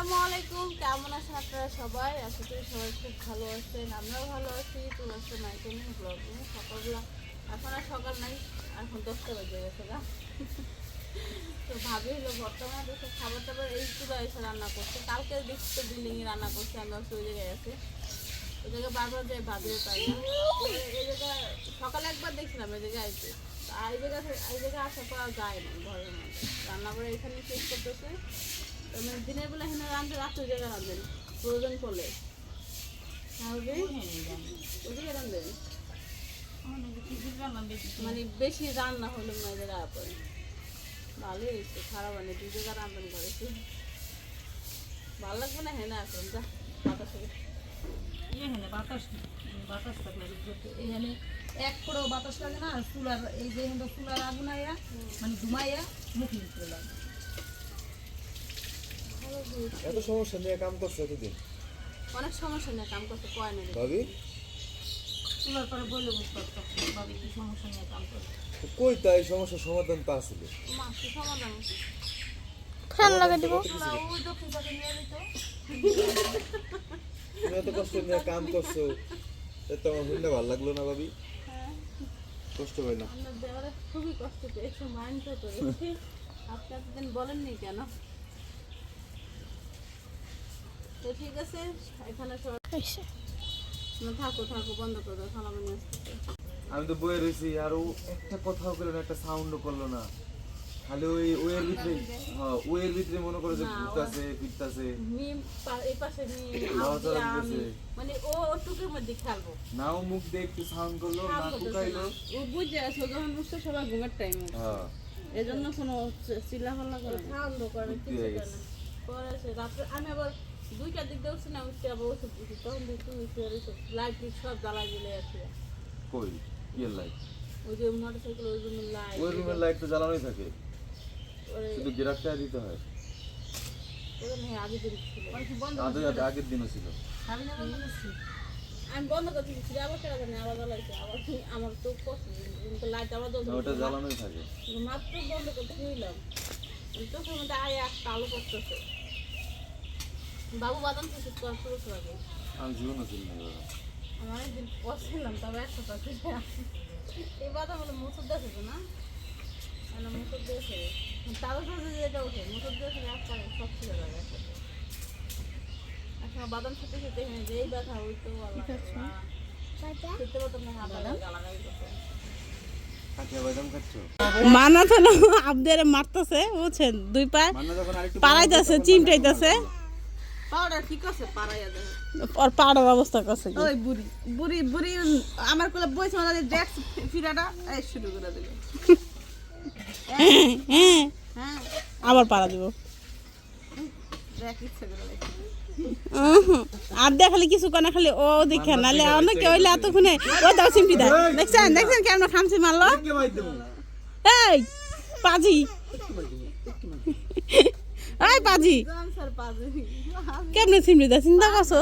আসসালামু আলাইকুম। কেমন আছেন আপনারা সবাই? আশা করি সবাই খুব ভালো আছেন। আমরাও ভালো আছি। চলে আসছে নাইকেল ব্লগ সকালবেলা, এখন আর সকাল নাই, এখন দশটা বেজে গেছে না তো ভাবি হলো, বর্তমানে দেখে খাবার টাবার এই চুলা এসে রান্না করছে। কালকে দেখছি তো বিল্ডিংয়ে রান্না করছে আমরা হচ্ছে ওই জায়গায় আছি। ওই জায়গায় বারবার যাই ভাবিও পাই না। এই জায়গায় সকালে একবার দেখছিলাম, এই জায়গায় আইতে। তো এই জায়গা এই জায়গায় আসা পাওয়া যায় না ঘরের মধ্যে। রান্না করে এখানে শেষ করতেছে। মানে দিনের বেলা এখানে রাঁধতে রাত্রে জায়গা রাঁধবেন প্রয়োজন পড়লে। তাহলে ওদিকে রাঁধবেন মানে বেশি রান্না হলে মেয়েদের পরে ভালোই হয়েছে খারাপ মানে দুই জায়গা রাঁধন করেছি ভালো লাগবে না? হ্যাঁ না এখন যা বাতাস। এখানে বাতাস বাতাস থাকলে এখানে এক করেও বাতাস লাগে না আর চুলার এই যে চুলার আগুন মানে ধুমাইয়া মুখে নিতে লাগে। এত সমস্যা নিয়ে কাম করছ এতদিন? অনেক সমস্যা নিয়ে কাম করতে কয় না ভাবি? চুলার পরে বলে বুঝতে পারতাম ভাবি কি সমস্যা নিয়ে কাম করে তো কই তাই সমস্যার সমাধান তা কি সমাধান? ফ্যান লাগা দিব। তুমি এত কষ্ট নিয়ে কাম করছ এত আমার শুনলে ভালো লাগল না ভাবি। হ্যাঁ কষ্ট হয় না। খুবই কষ্ট পেয়েছে মাইন্ড তো করেছি। আপনি এতদিন বলেননি কেন? তো ঠিক আছে এখানে সবাই থাকো থাকো বন্ধ করে দাও খানা বানিয়ে আসতেছে। আমি তো বয়ে রয়েছি আর ও একটা কথাও করল না একটা সাউন্ডও করল না। খালি ওই ওয়ের ভিতরে হ্যাঁ ওয়ের ভিতরে মনে করো যে না, ঘুরতাছে ফিরতাছে। দিতেছে। মানে ও ওটুকুর মধ্যে খেলব। নাও মুখ দিয়ে একটু সাউন্ড করল না ও বুঝে আছে ও যখন বুঝতে সবাই ঘুমের টাইমে হ্যাঁ। এই জন্য কোনো চিল্লাফাল্লা করে না। আনন্দ করে কিছু করে না। পরে রাত্রে আমি আবার দুইটার দিক দিয়ে উঠছি না উঠতে আবার ওষুধ দিচ্ছি তখন দেখছি লাইট সব জ্বালা দিলে আছে। কই? কি লাইট ওই যে মোটর সাইকেল ওই জন্য লাইট ওই রুমের লাইট তো জ্বালানোই থাকে। শুধু গেরাকটা দিতে হয়। আগের দিনও ছিল। আমি না বন্ধ দিচ্ছি আবার কেন জানি আবার জ্বালাইছে আবার কি- আমার তো কষ্ট কিন্তু লাইট আবার না, ওটা জ্বলছে জ্বালানোই থাকে। মাত্র বন্ধ করতে নিলাম আয় একটা আলো করতেছে। বাবু বাদাম থেকে আগে আমি না অনেকদিন তবে এই বাদাম হলো মুসুর দেশে তো না? মুসুর দেশে তারও সাথে যেটা ওঠে মুসুর দেশে একটা সব ছিল লাগে এখন বাদাম খেতে খেতে হয়ে যে এই ব্যথা ওই তো। খেতে পারতাম না বাদাম? মানা তো না আবদের মারতেছে বুঝছেন? দুই পায়ে যখন পাড়াইতেছে চিমটাইতেছে। ওর পাড়ার অবস্থা করছে ওই বুড়ি বুড়ি বুড়ি আমার কোলে বইছে আমাদের ডেক্স ফিরাটা এই শুরু করে দিল হ্যাঁ হ্যাঁ আবার পাড়া দিব। আর দেখালে কিছু কানা খালি ও দেখে নালে অনেকে হইলে এতক্ষণে ও দাও চিমটি দেয়। দেখছেন দেখছেন কেমন খামছি মারলো? এই পাজি। এই পাজে। কেমনে চিমটি দেয় চিন্তা করছ?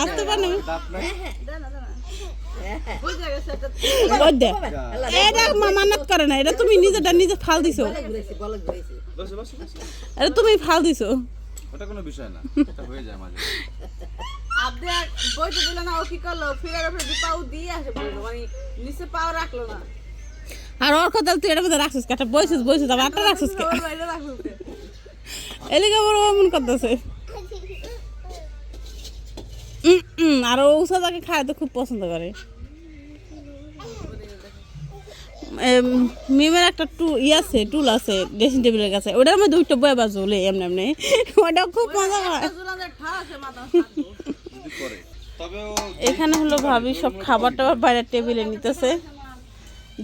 আসতে পারো এটা দে। মামানত করে না। এটা তুমি নিজেটা নিজে ফাল দিছো। এটা তুমি ফাল দিছো। আপনি বইতে দিল না ও কি করল? উপরে দিয়ে পাও দিয়ে আসে বলল মানে নিচে পাও রাখল না। আর ওর কথা তুই এটার মধ্যে রাখছিস কাটা বইছিস বইছিস আবার আটটা রাখছিস কে? কে? বড় এমন করতেছে। আর ও উষাদাকে খায় তো খুব পছন্দ করে। মিমের একটা টু ই আছে টুল আছে ড্রেসিং টেবিলের কাছে। ওটার মধ্যে উঠতে বয়ে বা ঝোলে এমনি এমনি। ওটা খুব মজা হয় জুলানের ঠা আছে মাথা যদি করে তবে ও এখানে হলো ভাবি সব খাবার টাবার বাইরের টেবিলে নিতেছে।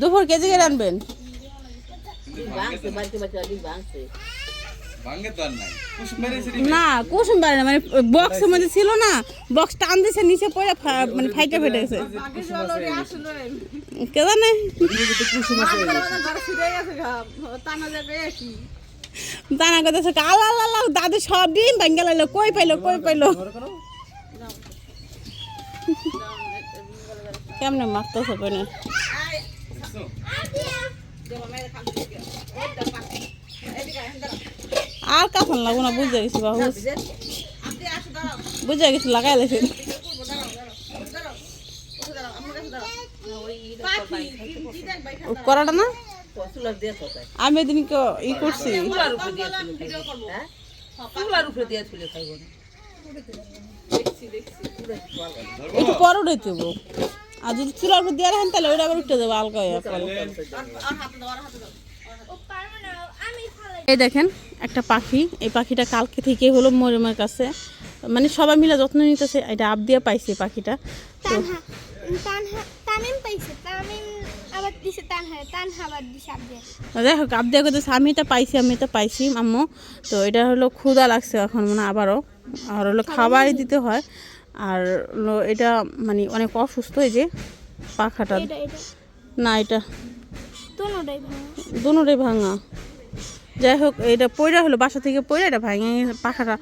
দুপুর কেজি করে আনবেন ভাঙ্গে না কুসুম বাড়ি না মানে বক্সের মধ্যে ছিল না বক্স টান দিছে নিচে পড়ে মানে ফাইটে ফেটে গেছে। কে জানে? দানা করতেছে আল্লাহ আল্লাহ দাদু সব ডিম ভেঙে লাইলো কই পাইলো কই পাইলো? কেমনে মারতেছে পেনে আর কাফন লাগবো না, বুঝে গেছি বাবু। বুঝে গেছি, লাগাই লেছি। করাটা না? আমি এদিন ই করছি। একটু পর উঠে দেবো আর যদি চুলার উপর দিয়ে রাখেন, তাহলে ওইটা আবার উঠে যাব আলগা হয়ে এই দেখেন, একটা পাখি। এই পাখিটা কালকে থেকে হলো মরিমের কাছে। মানে সবাই মিলে যত্ন নিতেছে, এটা আপ দিয়ে পাইছে পাখিটা। তো হোক, আপ দিয়ে করতেছে আমি এটা পাইছি, আমি এটা পাইছি, আম্মু। তো এটা হলো ক্ষুদা লাগছে এখন মানে আবারও। আর হলো খাবারই দিতে হয়। আর এটা মানে অনেক অসুস্থ এই যে পাখাটা। না এটা। দুটোটাই ভাঙা। যাই হোক এটা পয়রা হলো বাসা থেকে পয়রা এটা ভাঙে পাখাটা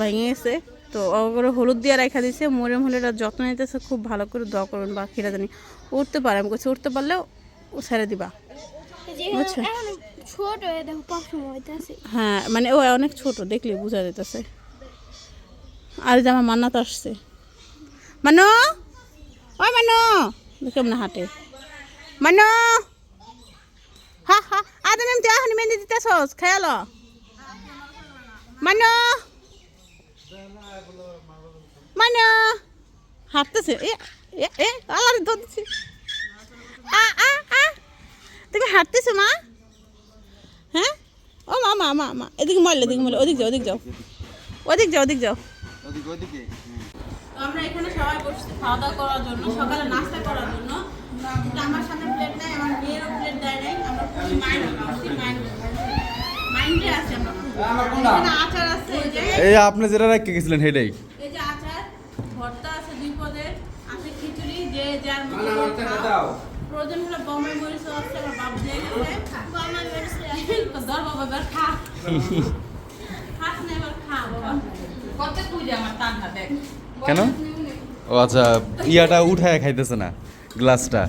ভেঙে গেছে। তো ওগুলো হলুদ দিয়ে রেখা দিছে মরিয়ম হলে এটা যত্ন নিতেছে খুব ভালো করে দোয়া করবেন পাখিরা জানি উঠতে পারে। আমি বলছি উঠতে পারলেও ও ছেড়ে দিবা। আচ্ছা। হয়ে হ্যাঁ মানে ও অনেক ছোট দেখলে বোঝা যেতেছে আর যে আমার মান্নাত আসছে। মানো ওই মানো কেমন হাঁটে মানো হা হা আর তুমি এমনি এখন মেহেন্দি দিতেছস খেয়াল মানো মানো হাঁটতেছে এ এ এ আল্লাহ ধরছি আ আ আ তুমি হাঁটতেছো মা হ্যাঁ ও মা মা মা মা এদিকে মারলে এদিকে মারলে ওদিক যাও ওদিক যাও ওদিক যাও ওদিক যাও ওদিকে আমরা এখানে সবাই বসছি খাওয়া দাওয়া করার জন্য সকালে নাস্তা করার জন্য। কিন্তু আমার সামনে প্লেট নাই আমার মেয়েরও প্লেট দেয় নাই। আমরা খুবই মাইন্ড মাইন্ড মাইন্ডে আছি আমরা। এখানে আচার আছে এই আপনি যেটা রেখে গেছিলেন এই যে আচার ভর্তা আছে দুই পদের আছে খিচুড়ি যে যার মতো খাও। প্রয়োজন হলে বম্বে মরিচ আছে আমার বাপ দিয়ে গেছে। গরমা মেরেছে ধর বাবা এবার খা খাস না এবার খা বাবা কত পুজো আমার তানহা দেখ কেন? ও আচ্ছা ইয়াটা উঠায় খাইতেছে না গ্লাসটা।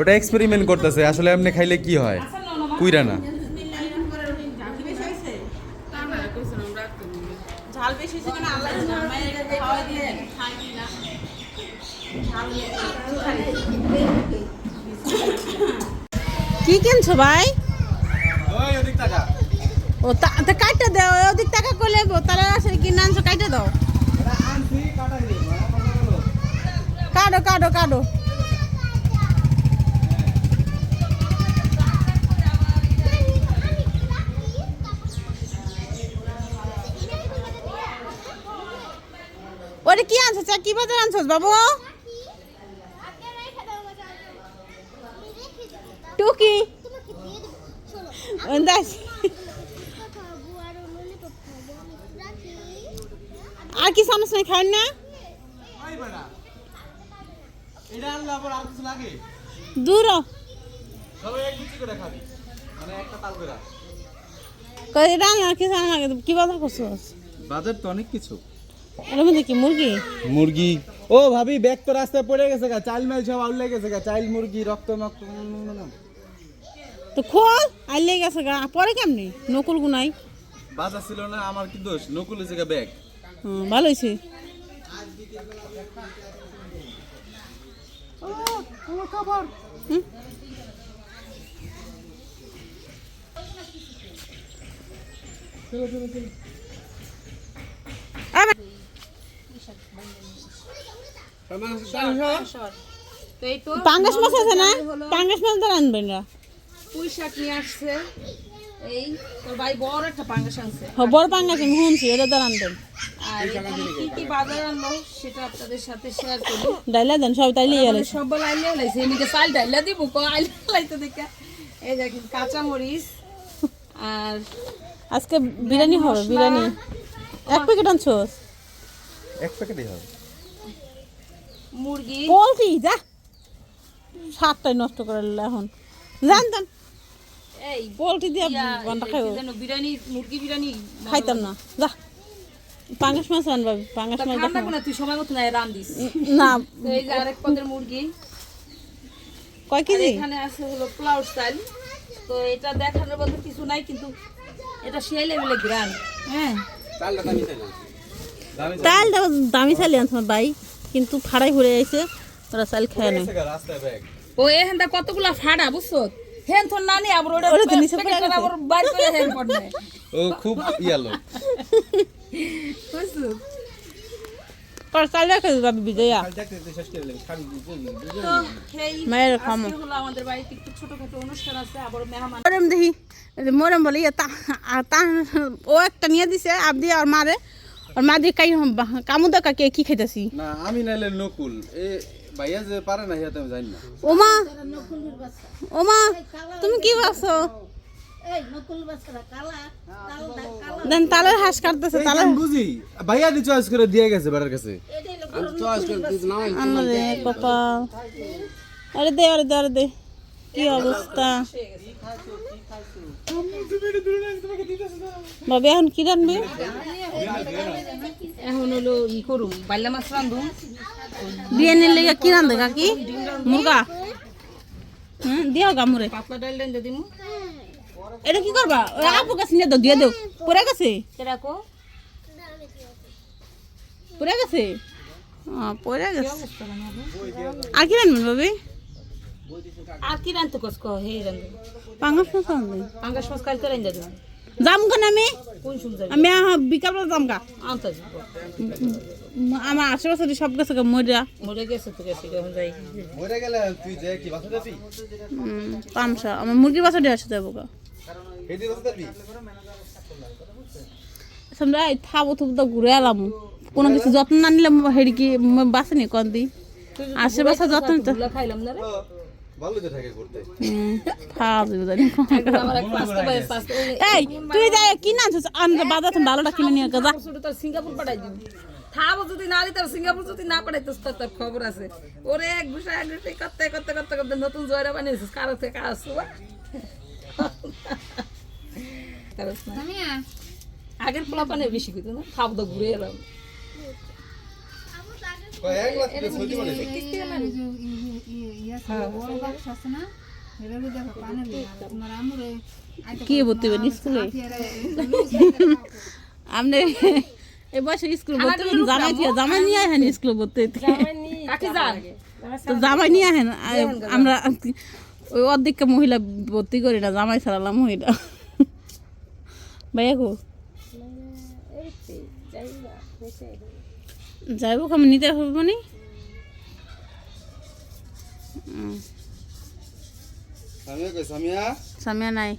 ওটা এক্সপেরিমেন্ট করতেছে আসলে আপনি খাইলে কি হয়? কুইরা না। কি কিনছো ভাই? ওই ওদিক টাকা ও তা তা কাইটা দাও ওদিক টাকা করলে তারা আসে কিনে আনছো কাইটা দাও। কাটো কাটো কাটো। ওরে কি আনছো চা কি বাজার আনছোস বাবু? আপনারা এখানে মজা টুকি তোমাকে দিয়ে দেবো শোনো দেখ কথা হব আর ললিপপ খাব আমি রাখি আর কি সামনে সামনে খাবেন না এটা আনলে আবার আর কিছু লাগে দূর হ। সবাই এক বিচি করে খাবি মানে আর কি সামনে লাগে কি বাজার করছোস? বাজার তো অনেক কিছু। এর মধ্যে কি মুরগি? মুরগি। ও ভাবি ব্যাগ তো রাস্তায় পড়ে গেছে গা। চাইল মাইল সব আউলে গেছে গা। চাইল মুরগি রক্ত মক্ত তো খোল আইলে গেছে গা। পরে কেমনি? নকুল গুনাই। বাজার ছিল না আমার কি দোষ? নকুল হয়েছে গা ব্যাগ। ভালো হয়েছে। পাঙ্গাস মাছ আছে না? পাঙ্গাস মাছ ধরে আনবেন পুঁই শাক নিয়ে আসছে। এই তোর ভাই বড় একটা পাঙ্গাস আনছে। বড় পাঙ্গাস আমি শুনছি এটা ধরে আনবেন। আর এখানে কি কি বাজার আনলো সেটা আপনাদের সাথে শেয়ার করি। ডাইলা দেন সব তাইলে সব বলে আইলে লাইছে এমনিতে চাল ডাইলা দিব কো আইলে লাইতে দেখে। এই দেখেন কাঁচা মরিচ আর আজকে বিরিয়ানি হবে বিরিয়ানি। এক প্যাকেট আনছোস? এক প্যাকেটই হবে। মুরগি। পোলট্রি যা। সাতটাই নষ্ট করে এখন। জানতাম এই পোলট্রি দিয়ে বান্ডা খাইব। যেন বিরিয়ানি মুরগি বিরিয়ানি খাইতাম না। যা পাঙ্গাস মাছ আনবা পাঙ্গাস মাছ না তুই সময় মতো না রান্দিস না। এই যে আরেক পদের মুরগি। কয় কেজি? এখানে আছে হলো প্লাউ স্টাইল। তো এটা দেখানোর মতো কিছু নাই কিন্তু এটা সেই লেভেলে গ্রান। হ্যাঁ। চাল। দামি চালি আনছ ভাই কিন্তু ফাড়াই ঘুরে আইছে ওরা চাল খেয়ে নেই ও এখানটা কতগুলা ফাড়া বুঝছ? হেন তোর নানি আবার ওটা ওটা তো নিচে প্যাকেট পড়ে করে আবার বাইর করে হেন পড়বে ও খুব ইয়া লোক। বুঝছ? তোর চাল রেখে যাবি বিজয়া। তো এই মায়ের খামো। আজকে হলো আমাদের বাড়িতে একটু ছোটখাটো অনুষ্ঠান আছে আবার মেহমান। মরম দেখি মরম বলে ইয়ে তা আর তা ও একটা নিয়ে দিছে আবদি আর মারে। আর মা দিয়ে কাই কামু দেখা কে কি খাইতেছি? না আমি নাইলে নকুল। এ ভাইয়া যে পারে না হিয়াতে আমি জানি না। ওমা ওমা তুমি কি ভাবছ? দেন তালের হাঁস কাটতেছে তালের বুঝি। ভাইয়া দি চয়েস করে দিয়ে গেছে কাছে। আল্লাহ রে কপাল আরে দে আরে দে আরে দে। কি অবস্থা? বাবা এখন কি রানবে এখন হলো ই করুম বাইলা মাছ রান্ধুম। বিরিয়ানির লেগে কি রান্ধে কাকি? মুরগা? হুম দিও গা মুরে এটা কি করবা? আপু কাছে নিয়ে দাও দিয়ে দাও। পড়ে গেছে? পড়ে গেছে? পড়ে গেছে। আর কি রানবেন ভাবি? আর কি রান্ধতে কস কো হে রান্ধু পাঙ্গাস মাছ রান্ধবে আঙ্গাস মাছ কালকে রান্ধে যাম কেন আমি? কোন আমি বিকালবেলা যাম গা আমার আশেপাশে সব গেছে মরিয়া মরে গেছে তো গেছে এখন যাই মরে গেলে তুই যে কি বাসা যাবি? উম, আমার মুরগির বাসা দিয়ে আসতে যাব গা। এই থাবো থুবো তো ঘুরে এলাম। কোনো কিছু যত্ন না নিলে হেডি কি বাসে নি কন দি। আশেপাশে যত্ন খাইলাম না রে ভালো যে থাকে করতে খাওয়া জানি আমার এক পাঁচটা বাজে পাঁচটা ওই এই তুই যাই কি না বাজার ভালোটা কিনে নিয়ে যা। সিঙ্গাপুর পাঠাই দিবি থাবো যদি না দিতে সিঙ্গাপুর যদি না পাঠাই তোর তোর খবর আছে। ওরে এক ঘুষা এক ঘুষা করতে করতে করতে করতে নতুন জয়রা বানিয়েছিস কারও থেকে আসছো বা? কারোস না। আগের পোলা পানে বেশি কিন্তু না? খাব তো ঘুরে এলাম। বলে কি ভর্তি হবেন স্কুলে আপনি এই বয়সে স্কুল ভর্তি হবেন জামাই দিয়ে জামাই নিয়ে আহেন স্কুলে ভর্তি হইতে। তো জামাই নিয়ে আহেন? আমরা ওই অর্ধেক মহিলা ভর্তি করি না জামাই ছাড়ালাম মহিলা। ভাইয়া কো? যাইব আমি নিতে হবে মানে? সামিয়া নাই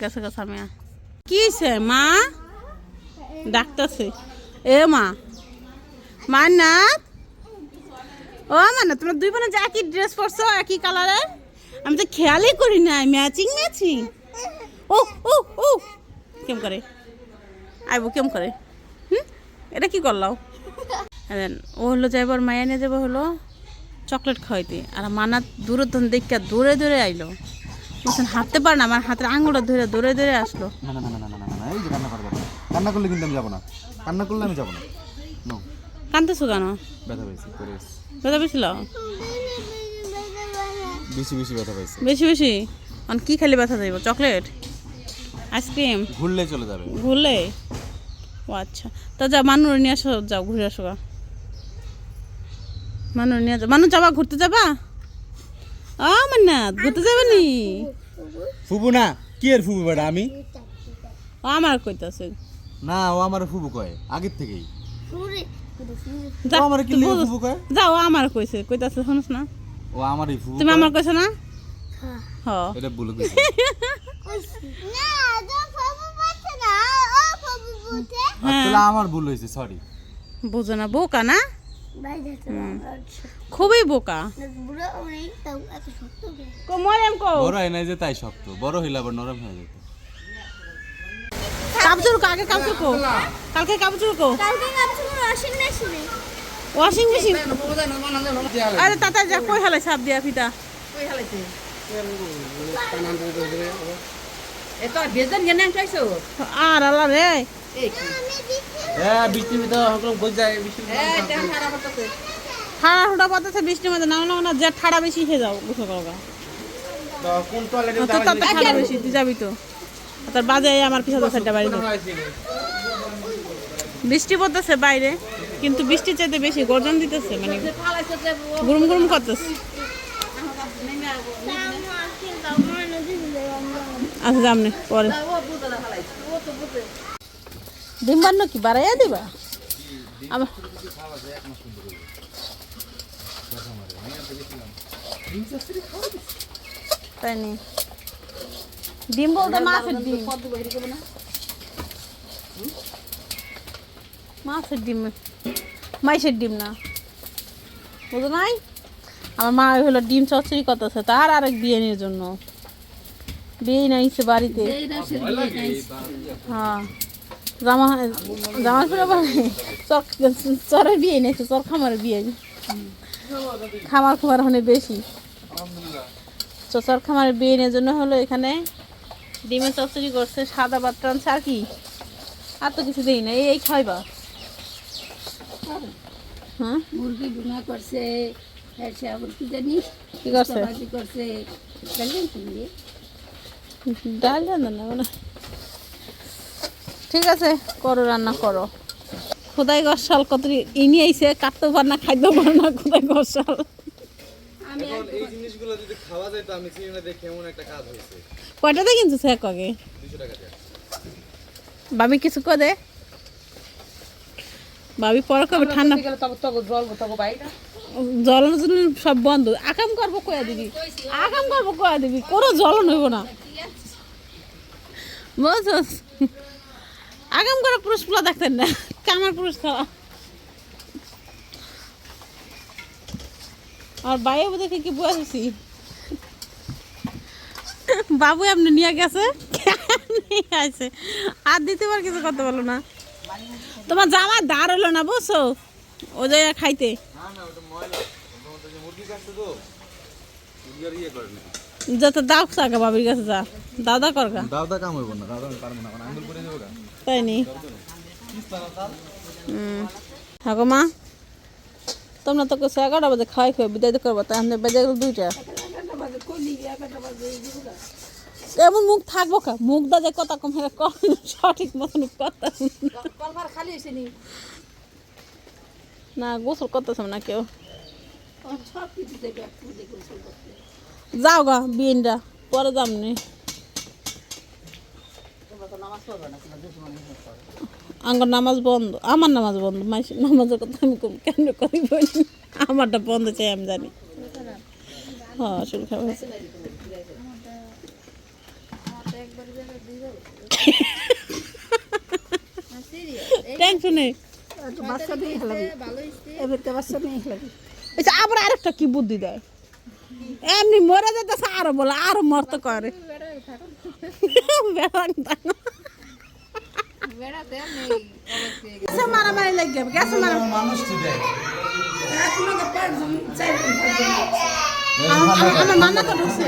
গেছে গা সামিয়া। কি হয়েছে মা? ডাকতেছে। এ মা ও তোমরা দুই বোনে যে একই ড্রেস পরছো একই কালারের আমি তো খেয়ালই করি নাই ম্যাচিং ম্যাচিং ও ও ও। কেম করে? আইবো কেম করে? হুম? এটা কি করলাও? ও হলো যাইবার মায়া নিয়ে যাব হলো। চকলেট খাওয়াইতে। আর মানাত দূরে দেখে দূরে দূরে আইলো। বলছেন হাঁটতে পারে না আমার হাতের আঙুলটা ধরে দৌড়ে দৌড়ে আসলো। না না না না না না না এই যে কান্না করবে কান্না করলে কিন্তু আমি যাব না। কান্না করলে আমি যাব না। নো কেন? ব্যথা ব্যথা পেয়েছিল বেশি বেশি ব্যথা পাইছি। বেশি বেশি? অন কি খেলে ব্যথা যাইব চকলেট? আইসক্রিম? ঘুরলে চলে যাবে। ঘুরলে? ও আচ্ছা। তা যা মানুষ নিয়ে আসো যাও ঘুরে আসো গা মানুষ নিয়ে যাও মানুষ যাবা ঘুরতে যাবা? ও মান্না ঘুরতে যাবে নি? ফুবু না কি এর ফুবু বেটা আমি? ও আমার কইতাছে। না ও আমার ফুবু কয় আগের থেকেই। যা, ও আমার কি ফুবু কয়? যাও আমার কইছে কইতাছে শুনছ না। ও আমারই ফুবু তুমি। আমার কইছো না? হ। এটা বলে কইছি। আসলে আমার ভুল হয়েছে সরি বুঝো না বোকা না? খুবই বোকা। কো মরিয়াম কো বড় হয় নাই যে তাই শক্ত। বড় হইলে আবার নরম হয়ে যেত। কাপড় কো আগে কাপড় কো। কালকে কাপড় কো। ওয়াশিং মেশিন আরে তাতা যা কই হালাই সাপ দিয়া ফিতা কই হালাইছে এত বেজন জানা চাইছো আর আলা রে। এই কি? ঠাড়া পাতাছে বৃষ্টির মধ্যে নাও নাও না যে ঠাড়া বেশি খেয়ে যাও বুঝো তার তো বেশি তুই যাবি তো। তার বাজে আমার সাইডটা বাড়ি বৃষ্টি পড়তেছে বাইরে কিন্তু বৃষ্টির চাইতে বেশি গর্জন দিতেছে মানে গুরুম গুরুম করতেছে। আচ্ছা যামনে পরে। ডিম বান্ন কি বাড়াইয়া দিবা? তাই নি? ডিম বলতে মাছের ডিম। মাছের ডিম। মাইসের ডিম না। বুঝো নাই? আমার মা হলো ডিম চচ্চড়ি করতেছে তার আরেক বিয়েনের জন্য। বিয়ে নাইছে বাড়িতে। হ্যাঁ। জামা জামা ফিরে চর চরের বিয়ে নাইছে চর খামারের বিয়ে খামার খামার ওখানে বেশি তো চর খামারের বিয়ে নেওয়ার জন্য হলো এখানে ডিমের চচ্চড়ি করছে সাদা ভাত টানছে আর কি আর তো কিছু দেই না এই খাইবা হ্যাঁ মুরগি ভুনা করছে কি জানি কি করছে করছে ডাল রান্না না ঠিক আছে করো রান্না করো। খোদাই গসাল কত ইনি আইছে কাটতে পার না খাইতে পার না খোদাই গসাল এখন এই জিনিসগুলো যদি খাওয়া যায় তো আমি সিনেমা দেখে এমন একটা কাজ হয়েছে। কয়টাতে কিনছিস এক আগে? দুশো টাকা দিয়ে। বাবি কিছু করে বাবি পরে কবে ঠান্ডা জ্বলন জল সব বন্ধ। আকাম করব কয়া দিবি? আকাম করব কয়া দিবি? কোনো জ্বলন হইব না। বুঝছস আগাম করে পুরুষ পোলা দেখতেন না। কামার পুরুষ খাওয়া। আর বাইরে দেখে কি বুঝেছি বাবু আপনি নিয়ে গেছে আসে আর দ্বিতীয়বার কিছু করতে পারল না। তোমার জামা দাঁড় হলো না বুঝছ? ও জায়গা খাইতে। ইয়ে যত দাও সাকা বাবির কাছে যা। দাদা করগা দাদা কাম হইব না দাদা পারব না কারণ আঙ্গুল করে দেবো হাগো মা তোমরা তো কিছু এগারোটা বাজে খাওয়াই খাওয়াই বিদায় করব তাই আমাদের বেজে গেল দুইটা। এমন মুখ থাকব কা মুখ দা যে কথা কম সঠিক মতন কথা না গোসল করতেছে না কেউ যাও গা বিয়েনটা পরে যাম নি নামাজ বন্ধ আমার নামাজ বন্ধ মাইসের নামাজের কথা আমি কম কেন করি বলি? আমারটা বন্ধ চাই আমি জানি। হ্যাঁ শরীর খারাপ হয়েছে। টেনশন নেই। বাচ্চা নিয়ে খেলাবি এবারকে বাচ্চা নিয়ে খেলাবি আচ্ছা আবার আরেকটা কি বুদ্ধি দেয়? এমনি মরে যেতেছে আরও বলে আরও মরতে করে বেড়া থাকো। গেছে মারামারি লেগে যাবে গেছে মানুষ আমার মান্না তো ঢুকছে।